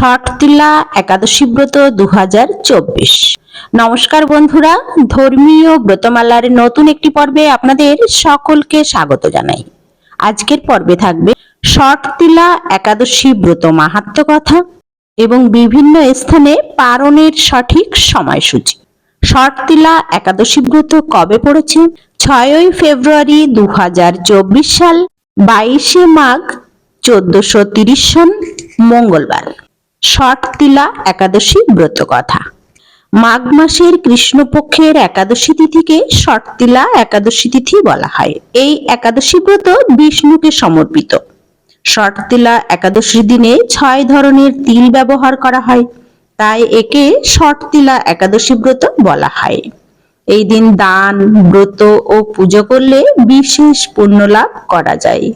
ষটতিলা একাদশী ব্রত দু হাজার চব্বিশ। নমস্কার বন্ধুরা, ধর্মীয় ব্রতমালার নতুন একটি পর্বে আপনাদের সকলকে স্বাগত জানাই। আজকের পর্বে থাকবে ষটতিলা একাদশী ব্রত মাহাত্ম কথা এবং বিভিন্ন স্থানে পারণের সঠিক সময়সূচি। ষটতিলা একাদশী ব্রত কবে পড়েছে ছয়ই ফেব্রুয়ারি দু হাজার চব্বিশ সাল, বাইশে মাঘ, চোদ্দশো তিরিশ সন মঙ্গলবার। ষটতিলা একাদশী ব্রত কথা। মাঘ মাসের কৃষ্ণপক্ষের একাদশী তিথিকে ষটতিলা একাদশী তিথি বলা হয়। এই একাদশী ব্রত বিষ্ণুকে সমর্পিত। ষটতিলা একাদশীর দিনে ছয় ধরনের তিল ব্যবহার করা হয়। তাই একে ষটতিলা একাদশী ব্রত বলা হয়। এই দিন দান, ব্রত ও পুজো করলে বিশেষ পুণ্য লাভ করা যায়।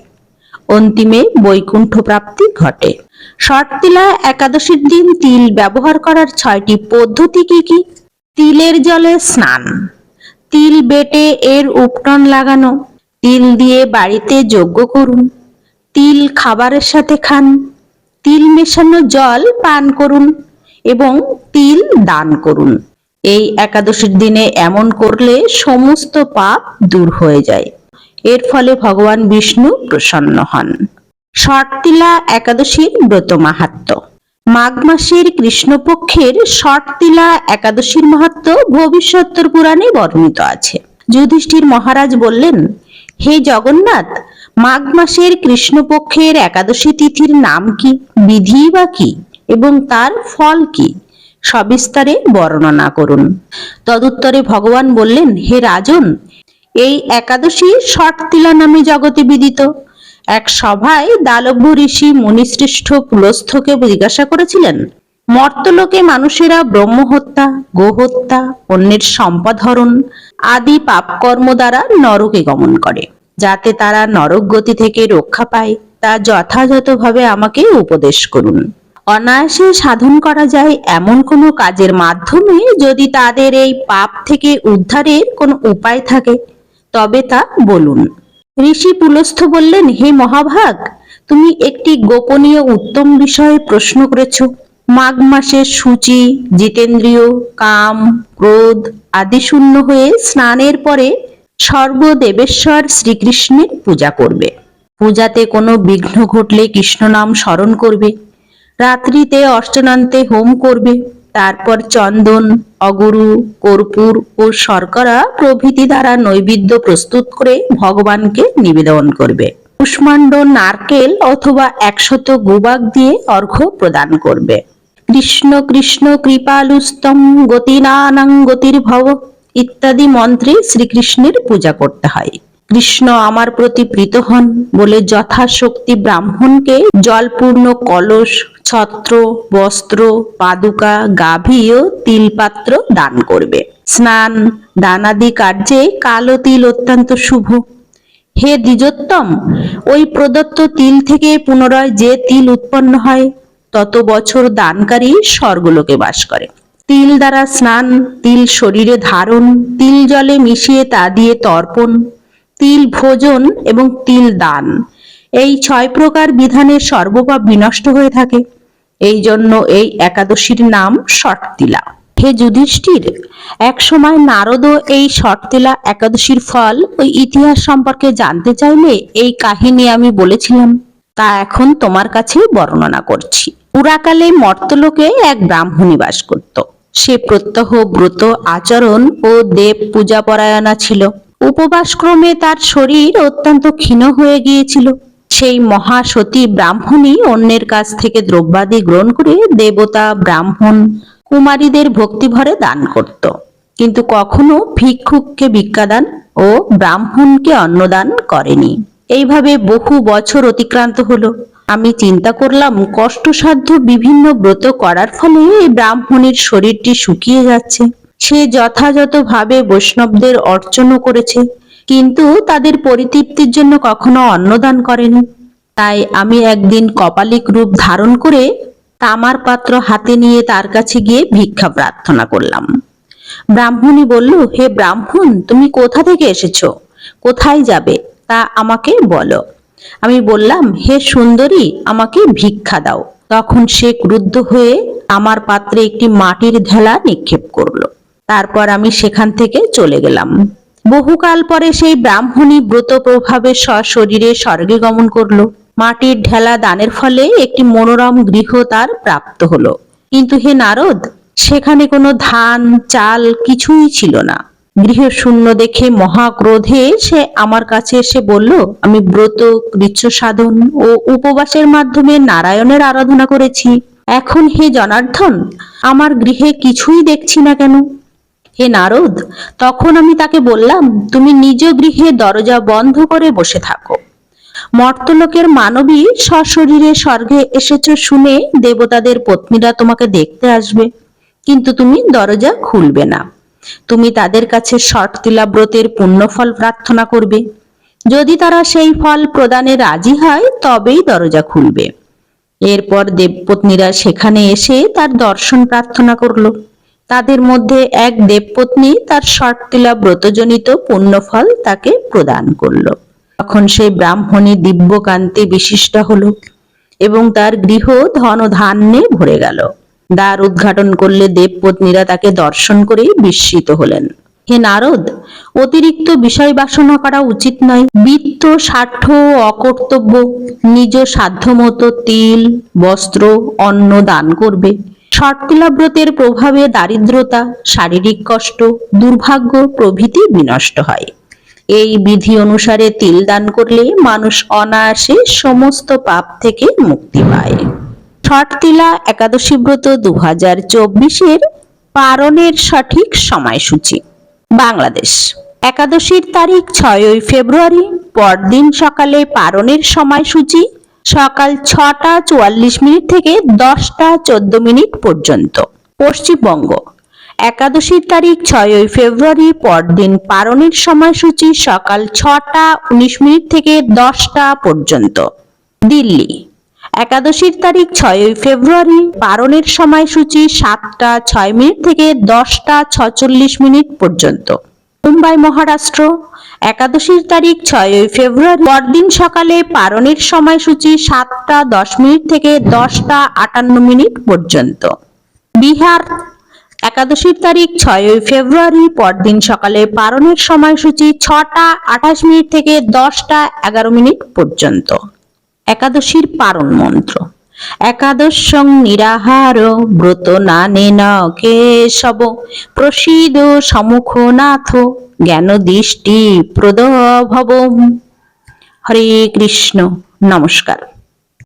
অন্তিমে বৈকুণ্ঠ প্রাপ্তি ঘটে। ষটতিলা একাদশীর দিন তিল ব্যবহার করার ছয়টি পদ্ধতি কি কি? তিলের জলে স্নান, তিল বেটে এর উপটন লাগানো, তিল দিয়ে বাড়িতে যজ্ঞ করুন, তিল খাবারের সাথে খান, তিল মেশানো জল পান করুন এবং তিল দান করুন। এই একাদশীর দিনে এমন করলে সমস্ত পাপ দূর হয়ে যায়। এর ফলে ভগবান বিষ্ণু প্রসন্ন হন। ষটতিলা একাদশীর ব্রত মাহাত্ম। মাঘ মাসের কৃষ্ণপক্ষের ষটতিলা একাদশীর মাহাত্ম ভবিষ্যত্তর পুরাণে বর্ণিত আছে। যুধিষ্ঠির মহারাজ বললেন, হে জগন্নাথ, মাঘ মাসের কৃষ্ণপক্ষের একাদশী তিথির নাম কি, বিধি বা কি, এবং তার ফল কি? সবিস্তারে বর্ণনা করুন। তদুত্তরে ভগবান বললেন, হে রাজন, এই একাদশী ষটতিলা নামে জগতে বিদিত। এক সভায় দালভ্য ঋষি মুনিশ্রেষ্ঠ পুলস্থকে জিজ্ঞাসা করেছিলেন, মর্তলোকে মানুষেরা ব্রহ্মহত্যা, গোহত্যা, অন্যের সম্পদ হরণ আদি পাপকর্ম দ্বারা নরকে গমন করে, যাতে তারা নরক গতি থেকে রক্ষা পায়, তা যথাযথভাবে আমাকে উপদেশ করুন। অনায়াসে সাধন করা যায় এমন কোনো কাজের মাধ্যমে যদি তাদের এই পাপ থেকে উদ্ধারের কোনো উপায় থাকে, তবে তা বলুন। ঋষি পুলস্থ বললেন, হে মহাভাগ, তুমি একটি গোপনীয় উত্তম বিষয়ে প্রশ্ন করেছ। মাঘ মাসে সূচি, জিতেন্দ্রীয়, কাম, ক্রোধ আদি শূন্য হয়ে স্নানের পরে সর্বদেবেশ্বর শ্রীকৃষ্ণের পূজা করবে। পূজাতে কোনো বিঘ্ন ঘটলে কৃষ্ণ নাম স্মরণ করবে। রাত্রিতে অষ্টনান্তে হোম করবে। তারপর চন্দন, অগুরু, কর্পূর ও শর্করা প্রভৃতি দ্বারা নৈবেদ্য প্রস্তুত করে ভগবানকে নিবেদন করবে। কুষ্মাণ্ড নারকেল অথবা একশত গুবাক দিয়ে অর্ঘ্য প্রদান করবে। কৃষ্ণ কৃষ্ণ কৃপালুস্তম গতিনানাং গতির্ভব ইত্যাদি মন্ত্রে শ্রীকৃষ্ণের পূজা করতে হয়। কৃষ্ণ আমার প্রতি প্রীত হন বলে যথাশক্তি ব্রাহ্মণকে জলপূর্ণ কলস, ছত্র, বস্ত্র, পাদুকা, গাভী ও তিলপাত্র দান করবে। স্নান, দানাদি কার্যে কালো তিল অত্যন্ত শুভ। হে দ্বিজোত্তম, ওই প্রদত্ত তিল থেকে পুনরায় যে তিল উৎপন্ন হয়, তত বছর দানকারী স্বর্গলোকে বাস করে। তিল দ্বারা স্নান, তিল শরীরে ধারণ, তিল জলে মিশিয়ে তা দিয়ে তর্পণ তিল ভোজন এবং তিল দান। এই ছয় প্রকার বিধানের সর্বপাপ বিনষ্ট হয়ে থাকে। এই জন্য এই একাদশীর নাম ষটতিলা হে যুধিষ্ঠির, এক সময় নারদও এই ষটতিলা একাদশীর ফল ওই ইতিহাস সম্পর্কে জানতে চাইলে এই কাহিনী আমি বলেছিলাম। তা এখন তোমার কাছে বর্ণনা করছি। পুরাকালে মর্তলোকে এক ব্রাহ্মণী বাস করত। সে প্রত্যহ ব্রত, আচরণ ও দেব পূজা পরায়ণা ছিল। উপবাসক্রমে তার শরীর অত্যন্ত ক্ষীণ হয়ে গিয়েছিল। সেই মহাসতী ব্রাহ্মণী অন্যের কাছ থেকে দ্রব্যাদি গ্রহণ করে দেবতা, ব্রাহ্মণ, কুমারীদের ভক্তিভরে দান করত। কিন্তু কখনো ভিক্ষুককে ভিক্ষাদান ও ব্রাহ্মণকে অন্নদান করেনি। এইভাবে বহু বছর অতিক্রান্ত হলো। আমি চিন্তা করলাম, কষ্টসাধ্য বিভিন্ন ব্রত করার ফলে এই ব্রাহ্মণীর শরীরটি শুকিয়ে যাচ্ছে। সে যথাযথভাবে বৈষ্ণবদের অর্চনও করেছে, কিন্তু তাদের পরিতৃপ্তির জন্য কখনো অন্নদান করেনি। তাই আমি একদিন কপালিক রূপ ধারণ করে তামার পাত্র হাতে নিয়ে তার কাছে গিয়ে ভিক্ষা প্রার্থনা করলাম। ব্রাহ্মণী বলল, হে ব্রাহ্মণ, তুমি কোথা থেকে এসেছ? কোথায় যাবে? তা আমাকে বলো। আমি বললাম, হে সুন্দরী, আমাকে ভিক্ষা দাও। তখন সে ক্রুদ্ধ হয়ে আমার পাত্রে একটি মাটির ঢেলা নিক্ষেপ করল। তারপর আমি সেখান থেকে চলে গেলাম। বহুকাল পরে সেই ব্রাহ্মণী ব্রত প্রভাবে সশরীরে স্বর্গে গমন করল। মাটির ঢেলা দানের ফলে একটি মনোরম গৃহ তার প্রাপ্ত হলো। কিন্তু হে নারদ, সেখানে কোনো ধান, চাল কিছুই ছিল না। গৃহ শূন্য দেখে মহাক্রোধে সে আমার কাছে এসে বলল, আমি ব্রত, কৃচ্ছ সাধন ও উপবাসের মাধ্যমে নারায়ণের আরাধনা করেছি। এখন হে জনার্দন, আমার গৃহে কিছুই দেখছি না কেন? হে নারদ, তখন আমি তাকে বললাম, তুমি নিজ গৃহে দরজা বন্ধ করে বসে থাকো। মর্তলোকের মানবী সশরীরে স্বর্গে এসেছ শুনে দেবতাদের পত্নীরা তোমাকে দেখতে আসবে। কিন্তু তুমি দরজা খুলবে না। তুমি তাদের কাছে শর্তিলা ব্রতের পুণ্যফল প্রার্থনা করবে। যদি তারা সেই ফল প্রদানে রাজি হয়, তবেই দরজা খুলবে। এরপর দেবপত্নীরা সেখানে এসে তার দর্শন প্রার্থনা করল। তাদের মধ্যে এক দেবপত্নী তার শর্তিলা ব্রতজনিত পুণ্যফল তাকে প্রদান করল। তখন সেই ব্রাহ্মণী দিব্যকান্তি বিশিষ্ট হলো এবং তার গৃহ ধন ও ধান্যে ভরে গেল। দ্বার উদ্ঘাটন করলে দেবপত্নীরা তাকে দর্শন করেই বিস্মিত হলেন। হে নারদ, অতিরিক্ত বিষয় বাসনা করা উচিত নয়। বিত্ত, স্বার্থ অকর্তব্য, নিজ সাধ্যমতো তিল, বস্ত্র, অন্ন দান করবে। শর্তিলাব্রতের প্রভাবে দারিদ্রতা, শারীরিক কষ্ট, দুর্ভাগ্য প্রভৃতি বিনষ্ট হয়। এই বিধি অনুসারে তিল দান করলে মানুষ অনায়াসে সমস্ত পাপ থেকে মুক্তি পায়। ছটতিলা একাদশী ব্রত দু হাজার চব্বিশের পারণের সঠিক সময়সূচি, বাংলাদেশ। একাদশীর তারিখ ছয়ই ফেব্রুয়ারি, পরদিন সকালে পারণের সময়সূচি সকাল ছটা চুয়াল্লিশ মিনিট থেকে দশটা চোদ্দ মিনিট পর্যন্ত। পশ্চিমবঙ্গ, একাদশীর তারিখ ছয়ই ফেব্রুয়ারি, পরদিন পারণের সময়সূচি সকাল ছটা উনিশ মিনিট থেকে দশটা পর্যন্ত। দিল্লি, একাদশীর তারিখ ছয়ই ফেব্রুয়ারি, পারণের সময়সূচি সাতটা ছয় মিনিট থেকে দশটা ছচল্লিশ মিনিট পর্যন্ত। মুম্বাই, মহারাষ্ট্র। একাদশীর তারিখ ছয়ই ফেব্রুয়ারি। পরদিন সকালে পারণের সময়সূচি সাতটা দশ মিনিট থেকে দশটা আটান্ন মিনিট পর্যন্ত। বিহার, একাদশীর তারিখ ছয়ই ফেব্রুয়ারি। পরদিন সকালে পারণের সময়সূচি ছটা আঠাশ মিনিট থেকে দশটা এগারো মিনিট পর্যন্ত। একাদশীর পারণ মন্ত্র। একাদশং নিরাহার, ব্রত না নেন কেশব। প্রসিদ সমুখ নাথ জ্ঞান দৃষ্টি প্রদ ভব হরে কৃষ্ণ, নমস্কার।